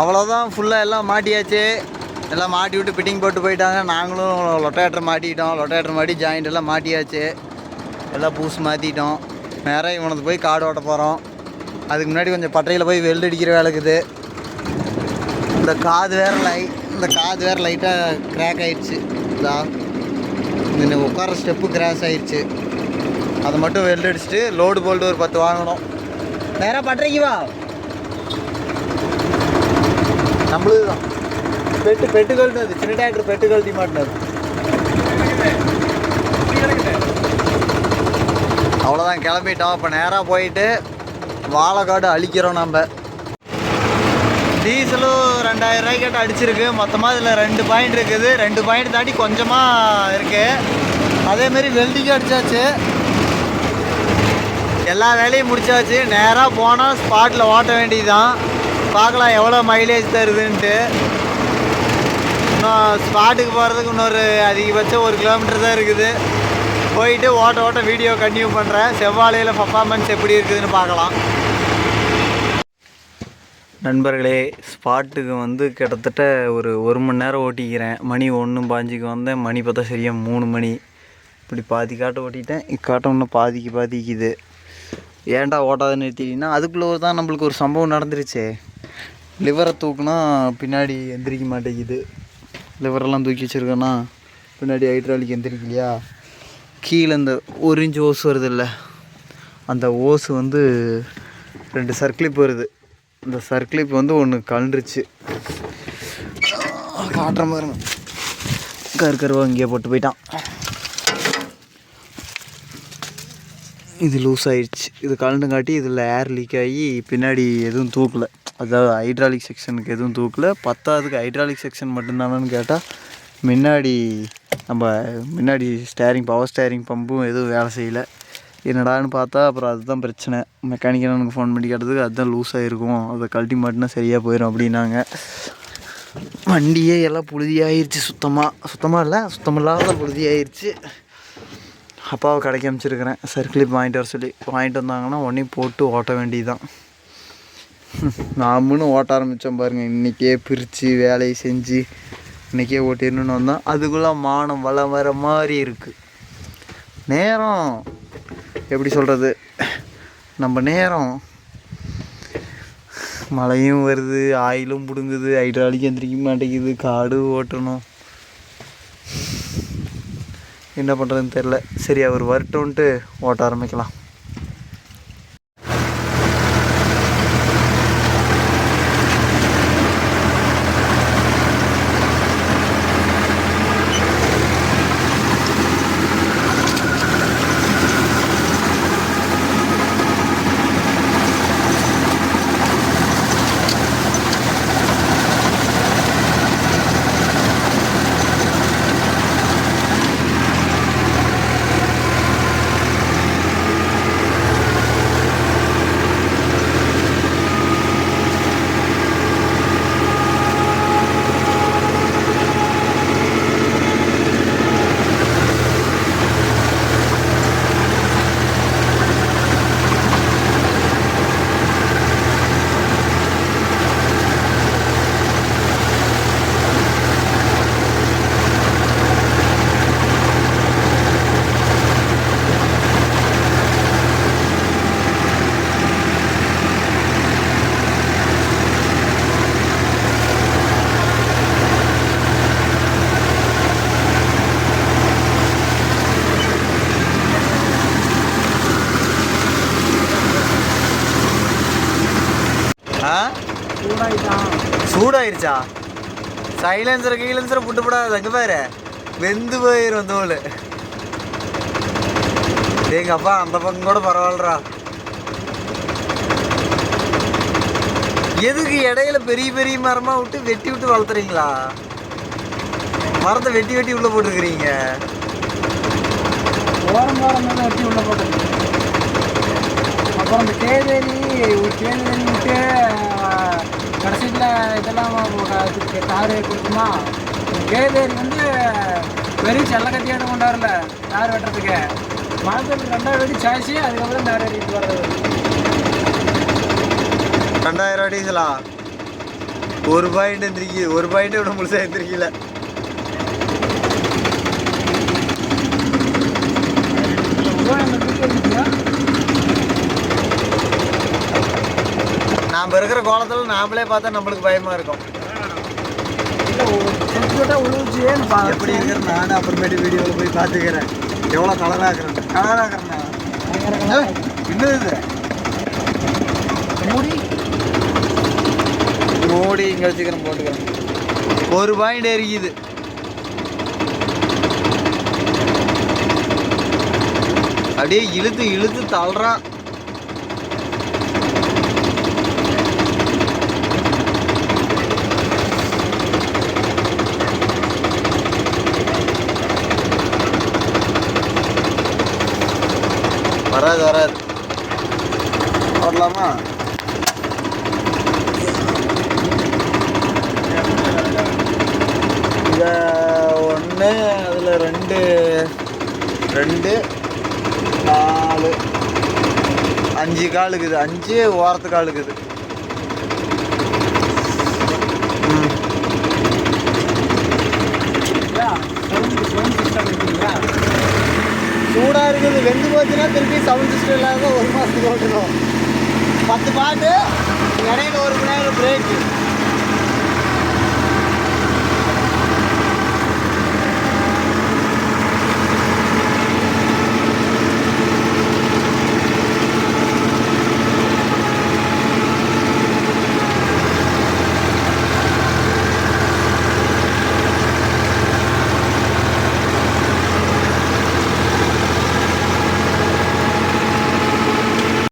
அவ்வளோதான் ஃபுல்லாக எல்லாம் மாட்டியாச்சு. எல்லாம் மாட்டி விட்டு ஃபிட்டிங் போட்டு போயிட்டாங்க. நாங்களும் லொட்டேட்டர் மாட்டிக்கிட்டோம். லொட்டேட்டர் மாட்டி ஜாயிண்ட் எல்லாம் மாட்டியாச்சு. எல்லாம் பூஸ் மாற்றிட்டோம் நேராக இவனது போய் காடு ஓட்ட போகிறோம் அதுக்கு முன்னாடி கொஞ்சம் பட்டையில் போய் வெல்டு அடிக்கிற வேலைக்குது இந்த காது வேறு லை இந்த காது வேறு லைட்டாக கிராக் ஆயிடுச்சு. இதா. இந்த உட்கார ஸ்டெப்பு கிராஸ் ஆயிடுச்சு. அதை மட்டும் வெல்டு அடிச்சுட்டு லோடு போல்டு ஒரு பத்து வாங்கணும். நேராக பட்டறைக்கு வா. நம்மளுது தான் பெட்டு பெட்டு கழட்டினது. சின்ன டிராக்டர் பெட்டு கழட்டி மாட்டினது. அவ்வளோதான் கிளம்பிட்டோம். இப்போ நேராக போயிட்டு வாழைக்காடு அழிக்கிறோம் நம்ம. டீசலும் ரெண்டாயிரம் ரூபாய்க்கிட்ட அடிச்சிருக்கு. மொத்தமாக இதில் ரெண்டு பாயிண்ட் இருக்குது. ரெண்டு பாயிண்ட் தாண்டி கொஞ்சமாக இருக்குது அதேமாரி வெல்டிங்கும் அடித்தாச்சு எல்லா வேலையும் முடித்தாச்சு நேராக போனால் ஸ்பாட்டில் ஓட்ட வேண்டியதுதான். பார்க்கலாம் எவ்வளோ மைலேஜ் தருதுன்ட்டு. இன்னும் ஸ்பாட்டுக்கு போகிறதுக்கு இன்னொரு அதிகபட்சம் ஒரு கிலோமீட்டர் தான் இருக்குது. போயிட்டு ஓட்ட ஓட்ட வீடியோ கண்டினியூ பண்ணுறேன் செவ்வாழையில் பர்ஃபார்மன்ஸ் எப்படி இருக்குதுன்னு பார்க்கலாம். நண்பர்களே ஸ்பாட்டுக்கு வந்து கிட்டத்தட்ட ஒரு ஒரு மணி நேரம் ஓட்டிக்கிறேன். மணி ஒன்று பாஞ்சுக்கு வந்தேன். மணி பார்த்தா சரியாக மூணு மணி. இப்படி பாதி காட்ட ஓட்டிட்டேன். இக்காட்டம் இன்னும் பாதிக்கு பாதிக்குது. ஏன்டா ஓட்டாத நிறுத்திட்டீங்கன்னா அதுக்குள்ளே தான் நம்மளுக்கு ஒரு சம்பவம் நடந்துருச்சே. லிவரை தூக்குனா பின்னாடி எந்திரிக்க மாட்டேங்குது. லிவரெல்லாம் தூக்கி வச்சுருக்கோன்னா பின்னாடி ஹைட்ராலிக் எந்திரிக்கலையா கீழே இந்த ஒரு இன்ச்சு ஓஸ் வருது இல்லை அந்த ஓஸ் வந்து ரெண்டு சர்க்கிளிப் வருது. இந்த சர்க்கிளிப் வந்து ஒன்று கலண்டுருச்சு காட்டுற மாதிரி கரு இங்கேயே போட்டு போயிட்டான். இது லூஸ் ஆயிடுச்சு இது கலண்டுங்காட்டி இதில் ஏர் லீக் ஆகி பின்னாடி எதுவும் தூக்கலை. அதாவது ஹைட்ராலிக் செக்ஷனுக்கு எதுவும் தூக்கலை. பத்தாவதுக்கு ஹைட்ராலிக் செக்ஷன் மட்டும்தானான்னு கேட்டால் முன்னாடி நம்ம முன்னாடி ஸ்டேரிங் பவர் ஸ்டேரிங் பம்பும் எதுவும் வேலை செய்யலை. என்னடான்னு பார்த்தா அப்புறம் அதுதான் பிரச்சனை. மெக்கானிக்கல் எனக்கு ஃபோன் பண்ணி கேட்டதுக்கு அதுதான் லூஸ் ஆகிருக்கும் அதை கழட்டி மாட்டினா சரியாக போயிடும் அப்படின்னாங்க. வண்டியே எல்லாம் புழுதியாயிருச்சு சுத்தமாக சுத்தமாக இல்லை சுத்தமில்லாத புழுதியாயிருச்சு. அப்பாவை கடைக்கு அமைச்சிருக்கிறேன். சர்க்கிளிப் வாங்கிட்டு வர சொல்லி. வாங்கிட்டு வந்தாங்கன்னா உடனே போட்டு ஓட்ட வேண்டியதுதான். நாமளும் ஓட்ட ஆரம்பித்தோம் பாருங்கள் இன்றைக்கே பிரித்து வேலையை செஞ்சு இன்றைக்கே ஓட்டிடணுன்னு வந்தோம் அதுக்குள்ளே மானம் வளம் வர மாதிரி இருக்குது நேரம் எப்படி சொல்கிறது நம்ம நேரம். மழையும் வருது ஆயிலும் பிடுங்குது ஹைட்ராலிக் எந்திரிக்க மாட்டேங்குது காடு ஓட்டணும். என்ன பண்ணுறதுன்னு தெரில சரி அவர் வரட்டும்ன்ட்டு ஓட்ட ஆரம்பிக்கலாம். ஆ? சூடாயிருச்சா? சைலன்சர் கீலன்சரை புட்டு போடாது அங்கே பாரு. வெந்து போயிரும் தோல். எங்க அப்பா அந்த பக்கம் கூட பரவாயில்லடா. எதுக்கு இடையில பெரிய பெரிய மரமா விட்டு வெட்டி விட்டு வளர்த்துறீங்களா? மரத்தை வெட்டி வெட்டி உள்ள போட்டுருக்கிறீங்க. ஓரம் ஓரம் வெட்டி உள்ள போட்டு அப்புறம் இந்த கேதேரி கேதேரி விட்டு கடைசியில் இதெல்லாம் தார் கொடுக்குமா கேதேரி வந்து வெறும் செல்லக்கத்தியோட கொண்டாடல தார் வெட்டுறதுக்கு. மரத்துக்கு ரெண்டாவது வெட்டி சாய்ச்சி அதுக்கப்புறம் தார் வெட்டிட்டு வர்றது. ரெண்டாயிரம் டீசலா ஒரு பாயிண்ட் எந்திரிக்கு ஒரு பாயிண்ட் விட முழுசா எந்திரிக்கல நாம் இருக்கிற கோலத்தில் நாமளே பார்த்தா நம்மளுக்கு பயமா இருக்கும். எப்படி இருக்கிற நானும் அப்புறமேட்டு வீடியோவில் போய் பார்த்துக்கிறேன். எவ்வளோ கலராக இருக்கிறேன் கலராக இருக்கிறேன் இன்னும் இது? மூடி. இங்கே வச்சுக்கிறேன் போட்டுக்கிறேன். ஒரு பாயிண்ட் எரிக்குது. அப்படியே இழுத்து இழுத்து தள்ளுறான். வராது வராது. வரலாமா? இத ஒன்று அதில் ரெண்டு ரெண்டு நாலு. அஞ்சு கால் இருக்குது அஞ்சு ஓரத்து கால் இருக்குது ம். அது வெந்து போச்சுன்னா திருப்பி சவுண்ட் சிஸ்டம் இல்லாத ஒரு மாதத்துக்கு ஓட்டணும் பத்து பாட்டு இடையில ஒரு மணி நேரம் பிரேக்கு